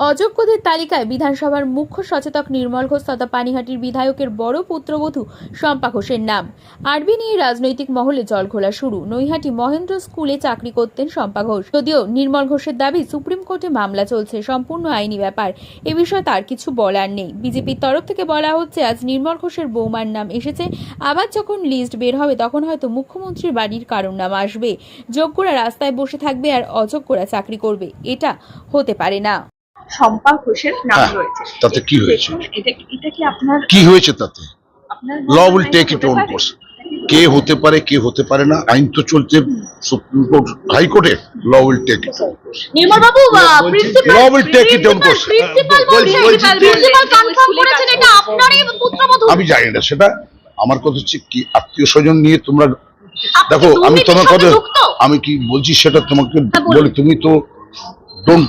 অযোগ্যদের তালিকায় বিধানসভার মুখ্য সচেতক নির্মল ঘোষ তথা পানিহাটির বিধায়কের বড় পুত্রবধূ শম্পা ঘোষের নাম। আরবি নিয়ে রাজনৈতিক মহলে জল ঘোলা শুরু। নৈহাটি মহেন্দ্র স্কুলে চাকরি করতেন শম্পা ঘোষ। যদিও নির্মল ঘোষের দাবি, সুপ্রিম কোর্টে মামলা চলছে, সম্পূর্ণ আইনি ব্যাপার। এ বিষয়ে তার কিছু বলার নেই। বিজেপির তরফ থেকে বলা হচ্ছে, আজ নির্মল ঘোষের বৌমার নাম এসেছে। আবার যখন লিস্ট বের হবে, তখন হয়তো মুখ্যমন্ত্রীর বাড়ির কারোর নাম আসবে। যোগ্যরা রাস্তায় বসে থাকবে আর অযোগ্যরা চাকরি করবে। এটা হতে পারে না। শম্পা ঘোষের নাম হ্যাঁ, রয়েছে। তাতে কি হয়েছে? এটা এটা কি আপনার কি হয়েছে তাতে? আপনার law will take it own course কে হতে পারে কে হতে পারে না আইন তো চলছে সুপ্রিম কোর্ট হাইকোর্টে law will take it own course Nirmal Babu principal Law will take it on course. Principal বলছি, বলছি প্রিন্সিপাল কনফার্ম করেছেন এটা আপনারই পুত্রবধূ। আমি জানি না সেটা আমার কথা হচ্ছে কি আত্মীয় স্বজন নিয়ে তোমরা আপনি দেখো কি আমি দুর্নীতির তোমার সাথে কথা যুক্ত? আমি কি বলছি সেটা তোমাকে হ্যাঁ, বলি তুমি তো ডোন্ট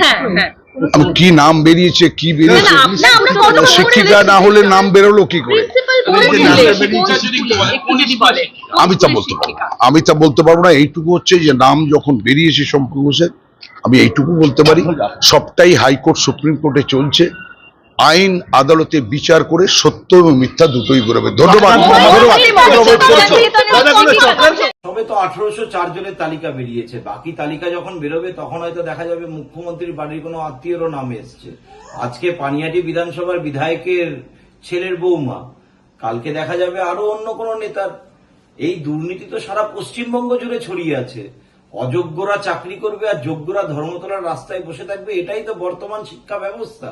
হ্যাঁ হ্যাঁ কি নাম বেরিয়েছে কি বেরিয়েছে শিক্ষিকা না হলে নাম বেরোলো কি করে আমি তা বলতে পারব না। আমি তা বলতে পারব না এইটুকু হচ্ছে যে নাম যখন বেরিয়েছে শম্পু ঘোষের আমি এইটুকু বলতে পারি সবটাই হাইকোর্ট সুপ্রিম কোর্টে চলছে আইন আদালতে বিচার করে সত্য এবং মিথ্যা দুটোই বেরোবে ধন্যবাদ তো আঠারোশো চার জনের তালিকা বেরিয়েছে। বাকি তালিকা যখন বেরোবে, তখন হয়তো দেখা যাবে মুখ্যমন্ত্রীর বাড়ির কোনো আত্মীয়রও নাম এসছে। আজকে পানিহাটি বিধানসভার বিধায়কের ছেলের বৌমা। কালকে দেখা যাবে আরও অন্য কোনো নেতার। এই দুর্নীতি তো সারা পশ্চিমবঙ্গ জুড়ে ছড়িয়ে আছে। অযোগ্যরা চাকরি করবে আর যোগ্যরা ধর্মতলার রাস্তায় বসে থাকবে, এটাই তো বর্তমান শিক্ষা ব্যবস্থা।